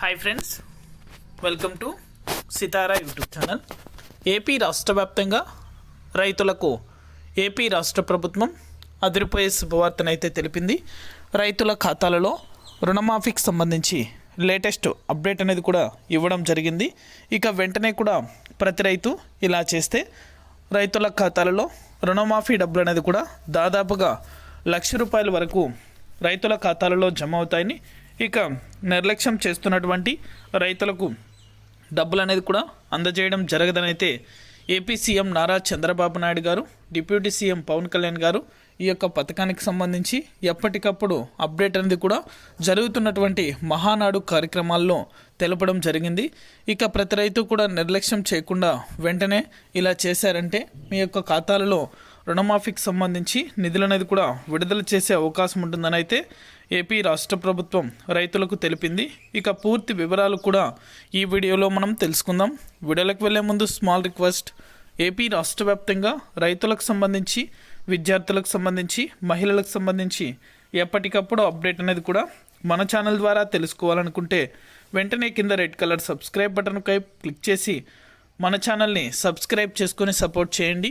Hi friends welcome to Sitara YouTube channel AP రాష్ట్ర వ్యాప్తంగా రైతులకు ఏపీ రాష్ట్ర ప్రభుత్వం అదిరిపోయే శుభవార్తనైతే తెలిపింది. రైతుల ఖాతాలలో రుణమాఫీకి సంబంధించి లేటెస్ట్ అప్డేట్ అనేది కూడా ఇవ్వడం జరిగింది. ఇక వెంటనే కూడా ప్రతి రైతు ఇలా చేస్తే రైతుల ఖాతాలలో రుణమాఫీ డబ్బులు అనేది కూడా దాదాపుగా లక్ష రూపాయల వరకు రైతుల ఖాతాలలో జమ అవుతాయని ఇక నిర్లక్ష్యం చేస్తున్నటువంటి రైతులకు డబ్బులు అనేది కూడా అందజేయడం జరగదని అయితే AP CM Nara Chandrababu Naidu garu deputy CM Pawan Kalyan గారు ఈ యొక్క పథకానికి సంబంధించి ఎప్పటికప్పుడు అప్డేట్ అనేది కూడా జరుగుతున్నటువంటి మహానాడు కార్యక్రమాల్లో తెలపడం జరిగింది. ఇక ప్రతి రైతు కూడా నిర్లక్ష్యం చేయకుండా వెంటనే ఇలా చేశారంటే మీ యొక్క ఖాతాలలో రుణమాఫీకి సంబంధించి నిధులు అనేది కూడా విడుదల చేసే అవకాశం ఉంటుందని అయితే ఏపీ రాష్ట్ర ప్రభుత్వం రైతులకు తెలిపింది. ఇక పూర్తి వివరాలు కూడా ఈ వీడియోలో మనం తెలుసుకుందాం. వీడియోలకు వెళ్ళే ముందు స్మాల్ రిక్వెస్ట్. ఏపీ రాష్ట్ర వ్యాప్తంగా రైతులకు సంబంధించి విద్యార్థులకు సంబంధించి మహిళలకు సంబంధించి ఎప్పటికప్పుడు అప్డేట్ అనేది కూడా మన ఛానల్ ద్వారా తెలుసుకోవాలనుకుంటే వెంటనే కింద రెడ్ కలర్ సబ్స్క్రైబ్ బటన్పై క్లిక్ చేసి మన ఛానల్ని సబ్స్క్రైబ్ చేసుకొని సపోర్ట్ చేయండి.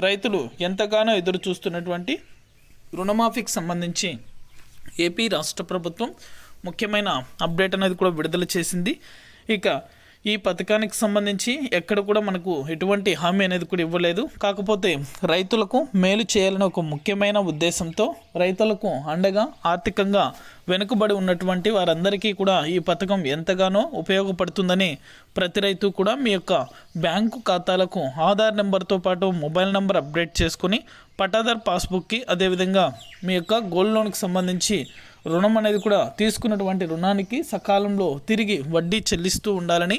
రైతులు ఎంతగానో ఎదురు చూస్తున్నటువంటి రుణమాఫీకి సంబంధించి ఏపీ రాష్ట్ర ప్రభుత్వం ముఖ్యమైన అప్డేట్ అనేది కూడా విడుదల చేసింది. ఇక ఈ పథకానికి సంబంధించి ఎక్కడ కూడా మనకు ఎటువంటి హామీ అనేది కూడా ఇవ్వలేదు. కాకపోతే రైతులకు మేలు చేయాలని ఒక ముఖ్యమైన ఉద్దేశంతో రైతులకు అండగా ఆర్థికంగా వెనుకబడి ఉన్నటువంటి వారందరికీ కూడా ఈ పథకం ఎంతగానో ఉపయోగపడుతుందని ప్రతి రైతు కూడా మీ యొక్క బ్యాంకు ఖాతాలకు ఆధార్ నెంబర్తో పాటు మొబైల్ నెంబర్ అప్డేట్ చేసుకుని పటాదార్ పాస్బుక్కి అదేవిధంగా మీ యొక్క గోల్డ్ లోన్కి సంబంధించి రుణం అనేది కూడా తీసుకున్నటువంటి రుణానికి సకాలంలో తిరిగి వడ్డీ చెల్లిస్తూ ఉండాలని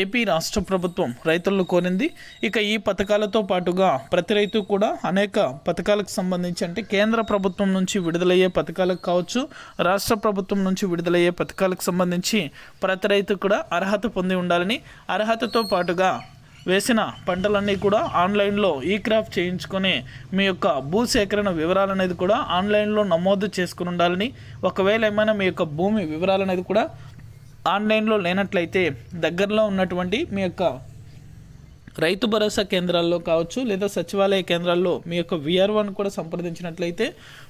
ఏపీ రాష్ట్ర ప్రభుత్వం రైతులను కోరింది. ఇక ఈ పథకాలతో పాటుగా ప్రతి రైతు కూడా అనేక పథకాలకు సంబంధించి అంటే కేంద్ర ప్రభుత్వం నుంచి విడుదలయ్యే పథకాలకు కావచ్చు రాష్ట్ర ప్రభుత్వం నుంచి విడుదలయ్యే పథకాలకు సంబంధించి ప్రతి రైతు కూడా అర్హత పొంది ఉండాలని అర్హతతో పాటుగా వేసిన పంటలన్నీ కూడా ఆన్లైన్లో ఈ క్రాప్ చేయించుకొని మీ యొక్క భూ సేకరణ వివరాలు అనేది కూడా ఆన్లైన్లో నమోదు చేసుకుని ఉండాలని ఒకవేళ ఏమైనా మీ యొక్క భూమి వివరాలు అనేది కూడా ఆన్లైన్లో లేనట్లయితే దగ్గరలో ఉన్నటువంటి మీ యొక్క రైతు భరోసా కేంద్రాల్లో కావచ్చు లేదా సచివాలయ కేంద్రాల్లో మీ యొక్క విఆర్ఓని కూడా సంప్రదించినట్లయితే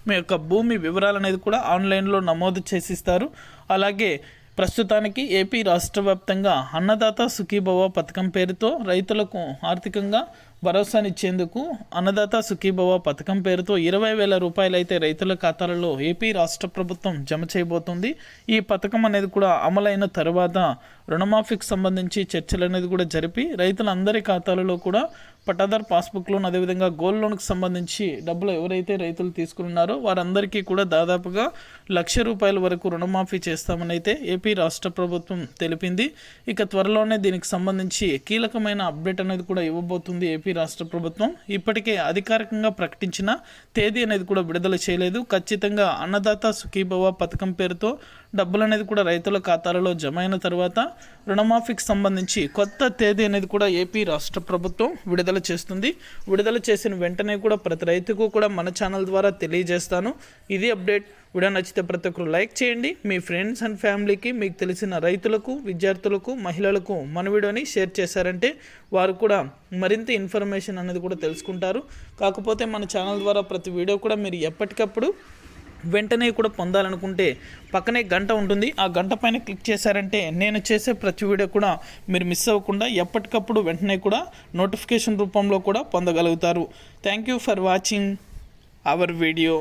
మీ యొక్క భూమి వివరాలు అనేది కూడా ఆన్లైన్లో నమోదు చేసిస్తారు. అలాగే ప్రస్తుతానికి ఏపీ రాష్ట్ర వ్యాప్తంగా అన్నదాత సుఖీభవ పథకం పేరుతో రైతులకు ఆర్థికంగా భరోసానిచ్చేందుకు అన్నదాత సుఖీభవ పథకం పేరుతో ఇరవై వేల రూపాయలు అయితే రైతుల ఖాతాలలో ఏపీ రాష్ట్ర ప్రభుత్వం జమ చేయబోతుంది. ఈ పథకం అనేది కూడా అమలైన తర్వాత రుణమాఫీకి సంబంధించి చర్చలు అనేది కూడా జరిపి రైతులందరి ఖాతాలలో కూడా పట్టాదార్ పాస్బుక్ లోన్ అదేవిధంగా గోల్డ్ లోన్కి సంబంధించి డబ్బులు ఎవరైతే రైతులు తీసుకున్నారో వారందరికీ కూడా దాదాపుగా లక్ష రూపాయల వరకు రుణమాఫీ చేస్తామని అయితే ఏపీ రాష్ట్ర ప్రభుత్వం తెలిపింది. ఇక త్వరలోనే దీనికి సంబంధించి కీలకమైన అప్డేట్ అనేది కూడా ఇవ్వబోతుంది ఏపీ రాష్ట్ర ప్రభుత్వం. ఇప్పటికే అధికారికంగా ప్రకటించిన తేదీ అనేది కూడా విడుదల చేయలేదు. ఖచ్చితంగా అన్నదాత సుఖీభవ పథకం పేరుతో డబ్బులు అనేది కూడా రైతుల ఖాతాలలో జమ అయిన తర్వాత రుణమాఫీకి సంబంధించి కొత్త తేదీ అనేది కూడా ఏపీ రాష్ట్ర ప్రభుత్వం విడుదల విడుదల చేస్తుంది. విడుదల చేసిన వెంటనే కూడా ప్రతి రైతుకు కూడా మన ఛానల్ ద్వారా తెలియజేస్తాను. ఇది అప్డేట్. వీడియో నచ్చితే ప్రతి ఒక్కరు లైక్ చేయండి. మీ ఫ్రెండ్స్ అండ్ ఫ్యామిలీకి మీకు తెలిసిన రైతులకు విద్యార్థులకు మహిళలకు మన వీడియోని షేర్ చేశారంటే వారు కూడా మరింత ఇన్ఫర్మేషన్ అనేది కూడా తెలుసుకుంటారు. కాకపోతే మన ఛానల్ ద్వారా ప్రతి వీడియో కూడా మీరు ఎప్పటికప్పుడు వెంటనే కూడా పొందాలనుకుంటే పక్కనే గంట ఉంటుంది. ఆ గంట పైన క్లిక్ చేశారంటే నేను చేసే ప్రతి వీడియో కూడా మీరు మిస్ అవ్వకుండా ఎప్పటికప్పుడు వెంటనే కూడా నోటిఫికేషన్ రూపంలో కూడా పొందగలుగుతారు. Thank you for watching our video